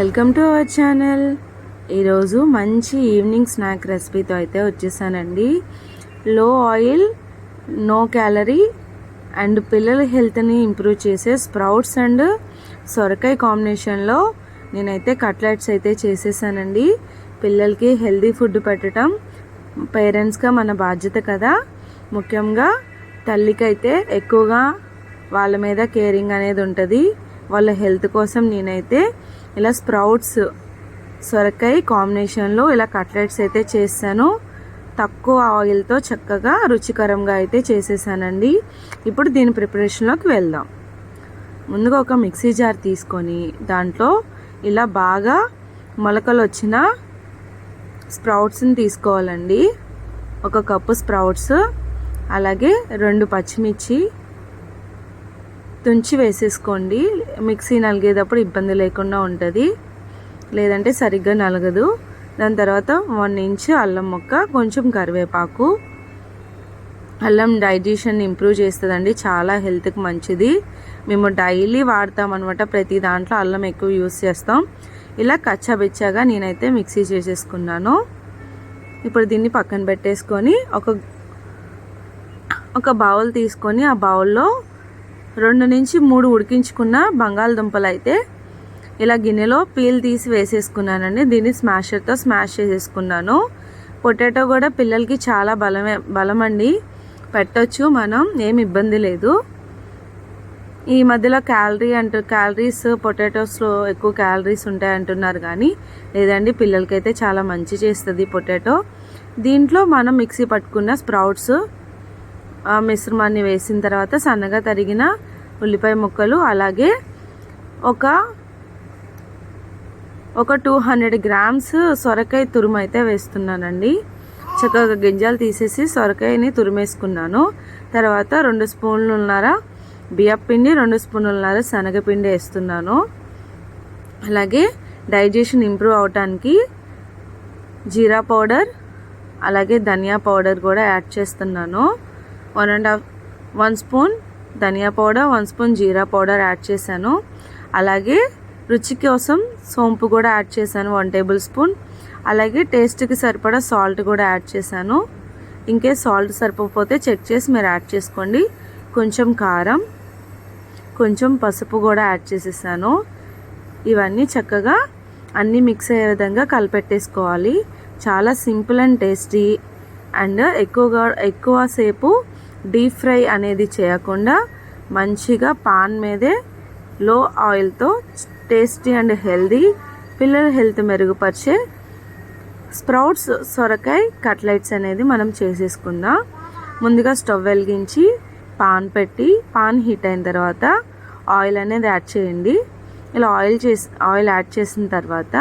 Welcome to our channel. ఈరోజు మంచి evening snack రెసిపీతో అయితే వచ్చేసానండి. లో ఆయిల్ నో క్యాలరీ అండ్ పిల్లల హెల్త్ని ఇంప్రూవ్ చేసే స్ప్రౌట్స్ అండ్ సొరకాయ కాంబినేషన్లో నేనైతే కట్లెట్స్ అయితే చేసేసానండి. పిల్లలకి హెల్దీ ఫుడ్ పెట్టడం పేరెంట్స్గా మన బాధ్యత కదా. ముఖ్యంగా తల్లికైతే ఎక్కువగా వాళ్ళ మీద కేరింగ్ అనేది ఉంటుంది. వాళ్ళ హెల్త్ కోసం నేనైతే ఇలా స్ప్రౌట్స్ సొరకాయ కాంబినేషన్లో ఇలా కట్లెట్స్ అయితే చేస్తాను తక్కువ ఆయిల్తో చక్కగా రుచికరంగా అయితే చేసేసానండి. ఇప్పుడు దీని ప్రిపరేషన్లోకి వెళ్దాం. ముందుగా ఒక మిక్సీ జార్ తీసుకొని దాంట్లో ఇలా బాగా మొలకలు వచ్చిన స్ప్రౌట్స్ని తీసుకోవాలండి. ఒక కప్పు స్ప్రౌట్స్ అలాగే రెండు పచ్చిమిర్చి తుంచి వేసేసుకోండి. మిక్సీ నలిగేటప్పుడు ఇబ్బంది లేకుండా ఉంటుంది. లేదంటే సరిగ్గా నలగదు. దాని తర్వాత వన్ ఇంచ్ అల్లం మొక్క కొంచెం కరివేపాకు. అల్లం డైజెషన్ ఇంప్రూవ్ చేస్తుందండి. చాలా హెల్త్కి మంచిది. మేము డైలీ వాడతాం అనమాట ప్రతి దాంట్లో అల్లం ఎక్కువ యూస్ చేస్తాం. ఇలా కచ్చాబెచ్చాగా నేనైతే మిక్సీ చేసేసుకున్నాను. ఇప్పుడు దీన్ని పక్కన పెట్టేసుకొని ఒక ఒక బౌల్ తీసుకొని ఆ బౌల్లో రెండు నుంచి మూడు ఉడికించుకున్న బంగాళదుంపలు అయితే ఇలా గిన్నెలో పీల్ తీసి వేసేసుకున్నానండి. దీన్ని స్మాషర్తో స్మాష్ చేసేసుకున్నాను. పొటాటో కూడా పిల్లలకి చాలా బలమే బలం అండి పెట్టొచ్చు మనం ఏమి ఇబ్బంది లేదు. ఈ మధ్యలో క్యాలరీ అంటూ క్యాలరీస్ పొటాటోస్లో ఎక్కువ క్యాలరీస్ ఉంటాయి అంటున్నారు కానీ లేదండి పిల్లలకైతే చాలా మంచి చేస్తుంది పొటాటో. దీంట్లో మనం మిక్సీ పట్టుకున్న స్ప్రౌట్స్ మిశ్రమాన్ని వేసిన తర్వాత సన్నగా తరిగిన ఉల్లిపాయ ముక్కలు అలాగే ఒక ఒక టూ హండ్రెడ్ గ్రామ్స్ సొరకాయ తురుము అయితే వేస్తున్నానండి. చక్కగా గింజలు తీసేసి సొరకాయని తురిమేసుకున్నాను. తర్వాత రెండు స్పూన్లున్నర బియ్యపిండి రెండు స్పూన్లున్నర శనగపిండి వేస్తున్నాను. అలాగే డైజెషన్ ఇంప్రూవ్ అవటానికి జీరా పౌడర్ అలాగే ధనియా పౌడర్ కూడా యాడ్ చేస్తున్నాను. One and half one spoon dhaniya powder one spoon jeera powder add చేశాను. అలాగే రుచి కోసం సోంపు కూడా యాడ్ చేశాను వన్ టేబుల్ స్పూన్. అలాగే టేస్ట్కి సరిపడా సాల్ట్ కూడా యాడ్ చేశాను. ఇంకే సాల్ట్ సరిపోతే చెక్ చేసి మీరు యాడ్ చేసుకోండి. కొంచెం కారం కొంచెం పసుపు కూడా యాడ్ చేసేసాను. ఇవన్నీ చక్కగా అన్నీ మిక్స్ అయ్యే విధంగా కలిపెట్టేసుకోవాలి. చాలా సింపుల్ అండ్ టేస్టీ అండ్ ఎక్కువగా ఎక్కువ సేపు డీప్ ఫ్రై అనేది చేయకుండా మంచిగా పాన్ మీదే లో ఆయిల్తో టేస్టీ అండ్ హెల్దీ పిల్లల హెల్త్ మెరుగుపరిచే స్ప్రౌట్స్ సొరకాయ కట్లెట్స్ అనేది మనం చేసేసుకుందాం. ముందుగా స్టవ్ వెలిగించి పాన్ పెట్టి పాన్ హీట్ అయిన తర్వాత ఆయిల్ అనేది యాడ్ చేయండి. ఇలా ఆయిల్ చేసి ఆయిల్ యాడ్ చేసిన తర్వాత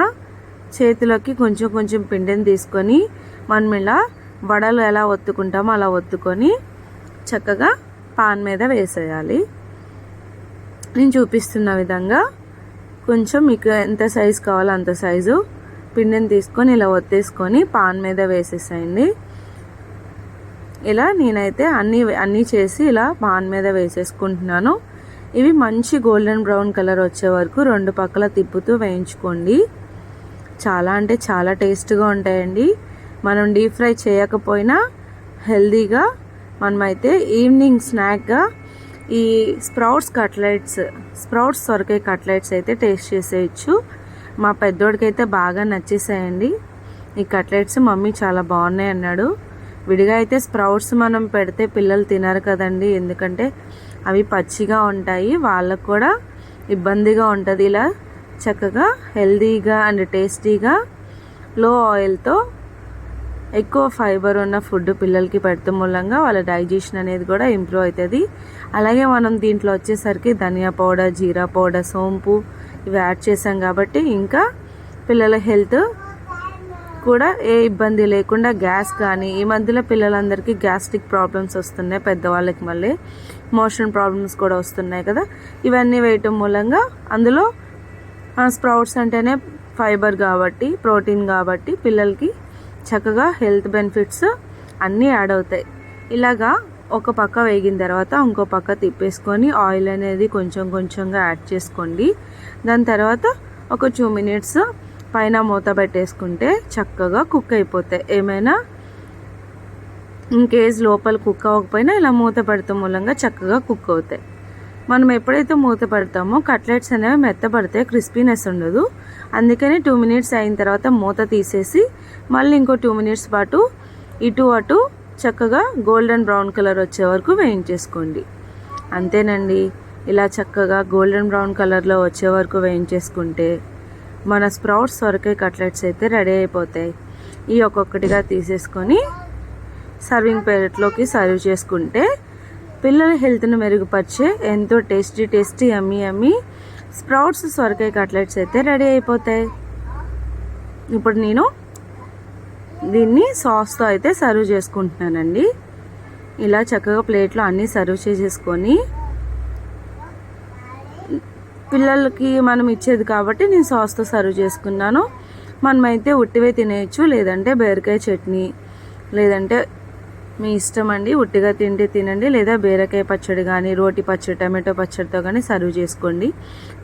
చేతిలోకి కొంచెం కొంచెం పిండిని తీసుకొని మనం ఇలా వడలు ఎలా ఒత్తుకుంటామో అలా ఒత్తుకొని చక్కగా పాన్ మీద వేసేయాలి. నేను చూపిస్తున్న విధంగా కొంచెం మీకు ఎంత సైజు కావాలో అంత సైజు పిండిని తీసుకొని ఇలా ఒత్తేసుకొని పాన్ మీద వేసేసేయండి. ఇలా నేనైతే అన్నీ అన్నీ చేసి ఇలా పాన్ మీద వేసేసుకుంటున్నాను. ఇవి మంచి గోల్డెన్ బ్రౌన్ కలర్ వచ్చే వరకు రెండు పక్కల తిప్పుతూ వేయించుకోండి. చాలా అంటే చాలా టేస్ట్గా ఉంటాయండి. మనం డీప్ ఫ్రై చేయకపోయినా హెల్దీగా మనమైతే ఈవినింగ్ స్నాక్గా ఈ స్ప్రౌట్స్ కట్లెట్స్ స్ప్రౌట్స్ సొరకాయ కట్లెట్స్ అయితే టేస్ట్ చేసేయచ్చు. మా పెద్దోడికైతే బాగా నచ్చేసాయండి. ఈ కట్లెట్స్ మమ్మీ చాలా బాగున్నాయి అన్నాడు. విడిగా అయితే స్ప్రౌట్స్ మనం పెడితే పిల్లలు తినరు కదండి. ఎందుకంటే అవి పచ్చిగా ఉంటాయి. వాళ్ళకు కూడా ఇబ్బందిగా ఉంటుంది ఇలా చక్కగా హెల్దీగా అండ్ టేస్టీగా లో ఆయిల్తో ఎక్కువ ఫైబర్ ఉన్న ఫుడ్ పిల్లలకి పెడతాం మూలంగా వాళ్ళ డైజెషన్ అనేది కూడా ఇంప్రూవ్ అవుతుంది. అలాగే మనం దీంట్లో వచ్చేసరికి ధనియా పౌడర్ జీరా పౌడర్ సోంపు ఇవి యాడ్ చేసాం కాబట్టి ఇంకా పిల్లల హెల్త్ కూడా ఏ ఇబ్బంది లేకుండా గ్యాస్ కానీ ఈ మధ్యలో పిల్లలందరికీ గ్యాస్ట్రిక్ ప్రాబ్లమ్స్ వస్తున్నాయి పెద్దవాళ్ళకి మళ్ళీ మోషన్ ప్రాబ్లమ్స్ కూడా వస్తున్నాయి కదా. ఇవన్నీ వేయటం మూలంగా అందులో స్ప్రౌట్స్ అంటేనే ఫైబర్ కాబట్టి ప్రోటీన్ కాబట్టి పిల్లలకి చక్కగా హెల్త్ బెనిఫిట్స్ అన్నీ యాడ్ అవుతాయి. ఇలాగా ఒక పక్క వేగిన తర్వాత ఇంకో పక్క తిప్పేసుకొని ఆయిల్ అనేది కొంచెం కొంచెంగా యాడ్ చేసుకోండి. దాని తర్వాత ఒక టూ మినిట్స్ పైన మూత పెట్టేసుకుంటే చక్కగా కుక్ అయిపోతాయి. ఏమైనా ఇంకేజ్ లోపల కుక్ అవ్వకపోయినా ఇలా మూత పెడతాం మూలంగా చక్కగా కుక్ అవుతాయి. మనం ఎప్పుడైతే మూత పెడతామో కట్లెట్స్ అనేవి మెత్తపడితే క్రిస్పీనెస్ ఉండదు. అందుకని టూ మినిట్స్ అయిన తర్వాత మూత తీసేసి మళ్ళీ ఇంకో టూ మినిట్స్ పాటు ఇటు అటు చక్కగా గోల్డెన్ బ్రౌన్ కలర్ వచ్చే వరకు వేయించేసుకోండి. అంతేనండి ఇలా చక్కగా గోల్డెన్ బ్రౌన్ కలర్లో వచ్చే వరకు వేయించేసుకుంటే మన స్ప్రౌట్స్ సొరకాయ కట్లెట్స్ అయితే రెడీ అయిపోతాయి. ఈ ఒక్కొక్కటిగా తీసేసుకొని సర్వింగ్ ప్లేట్లోకి సర్వ్ చేసుకుంటే పిల్లల హెల్త్ను మెరుగుపరిచే ఎంతో టేస్టీ టేస్టీ అమ్మి అమ్మి స్ప్రౌట్స్ సొరకాయ కట్లెట్స్ అయితే రెడీ అయిపోతాయి. ఇప్పుడు నేను దీన్ని సాస్తో అయితే సర్వ్ చేసుకుంటున్నానండి. ఇలా చక్కగా ప్లేట్లో అన్నీ సర్వ్ చేసేసుకొని పిల్లలకి మనం ఇచ్చేది కాబట్టి నేను సాస్తో సర్వ్ చేసుకున్నాను. మనమైతే ఉట్టివే తినేయచ్చు లేదంటే బీరకాయ చట్నీ లేదంటే మీ ఇష్టం అండి ఉట్టిగా తింటే తినండి లేదా బీరకాయ పచ్చడి కానీ రోటి పచ్చడి టమాటో పచ్చడితో కానీ సర్వ్ చేసుకోండి.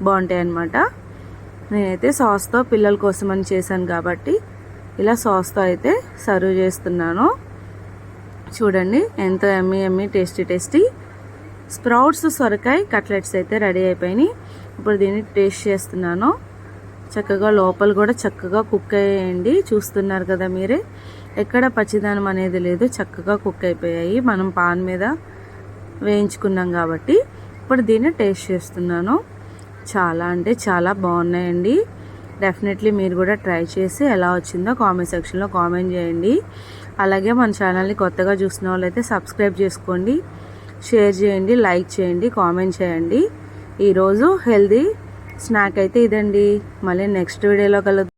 బాగుంటాయి అన్నమాట నేనైతే సాస్తో పిల్లల కోసం అని చేశాను కాబట్టి ఇలా సాస్తో అయితే సర్వ్ చేస్తున్నాను. చూడండి ఎంత yummy yummy tasty tasty. Sprouts సొరకాయ కట్లెట్స్ అయితే రెడీ అయిపోయినాయి. ఇప్పుడు దీన్ని టేస్ట్ చేస్తున్నాను. చక్కగా లోపల కూడా చక్కగా కుక్ అయ్యేయండి చూస్తున్నారు కదా మీరే. ఎక్కడ పచ్చిదానం అనేది లేదు చక్కగా కుక్ అయిపోయాయి. మనం పాన్ మీద వేయించుకున్నాం కాబట్టి. ఇప్పుడు దీన్ని టేస్ట్ చేస్తున్నాను. చాలా అంటే చాలా బాగున్నాయండి. డెఫినెట్లీ మీరు కూడా ట్రై చేసి ఎలా వచ్చిందో కామెంట్ సెక్షన్లో కామెంట్ చేయండి. అలాగే మన ఛానల్ని కొత్తగా చూసిన వాళ్ళైతే సబ్స్క్రైబ్ చేసుకోండి. షేర్ చేయండి లైక్ చేయండి కామెంట్ చేయండి. ఈరోజు హెల్దీ స్నాక్ అయితే ఇదండి. మళ్ళీ నెక్స్ట్ వీడియోలో కలుద్దాం.